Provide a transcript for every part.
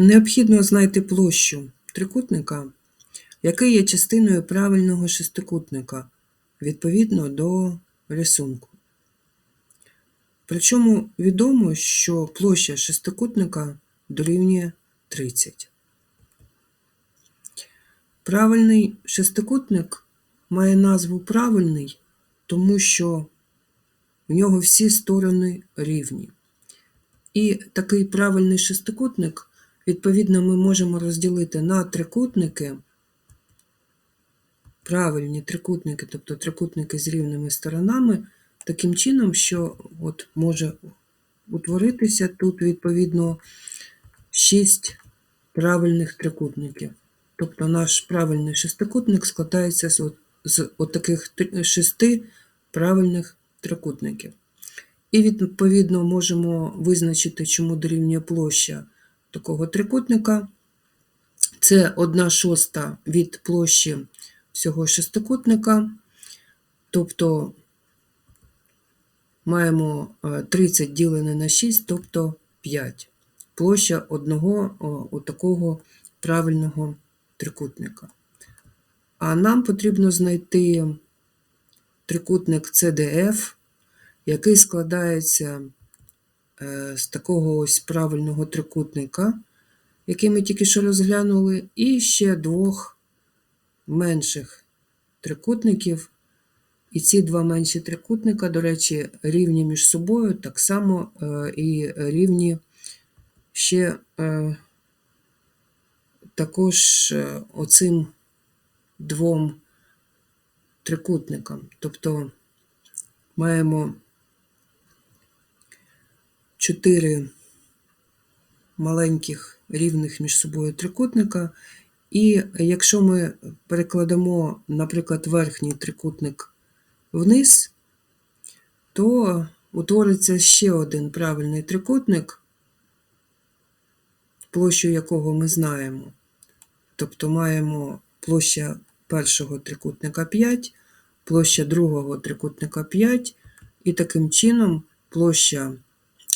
Необхідно знайти площу трикутника, який є частиною правильного шестикутника відповідно до рисунку. Причому відомо, що площа шестикутника дорівнює 30. Правильний шестикутник має назву правильний, тому що в нього всі сторони рівні. І такий правильний шестикутник, відповідно, ми можемо розділити на трикутники, правильні трикутники, тобто трикутники з рівними сторонами, таким чином, що от може утворитися тут, відповідно, 6 правильних трикутників. Тобто наш правильний шестикутник складається з, от, з отаких три- шести правильних трикутників. І відповідно можемо визначити, чому дорівнює площа такого трикутника. Це 1 шоста від площі всього шестикутника. Тобто маємо е, 30 ділене на 6, тобто 5. Площа одного такого правильного трикутника. А нам потрібно знайти трикутник CDF, який складається е, з такого ось правильного трикутника, який ми тільки що розглянули, і ще двох менших трикутників. І ці два менші трикутника, до речі, рівні між собою, так само е, і рівні ще е, також е, оцим двом трикутникам. Тобто маємо чотири маленьких рівних між собою трикутника. І якщо ми перекладемо, наприклад, верхній трикутник вниз, то утвориться ще один правильний трикутник, площу якого ми знаємо. Тобто маємо площа першого трикутника 5, площа другого трикутника 5, і таким чином площа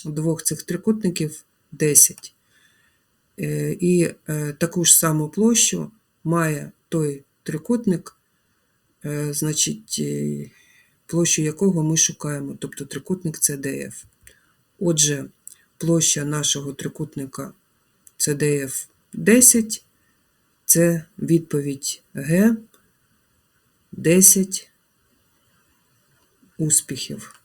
двох цих трикутників 10. Е, І е, таку ж саму площу має той трикутник, е, значить, площу якого ми шукаємо, тобто трикутник CDF. Отже, площа нашого трикутника CDF 10, це відповідь Г, 10 успіхів.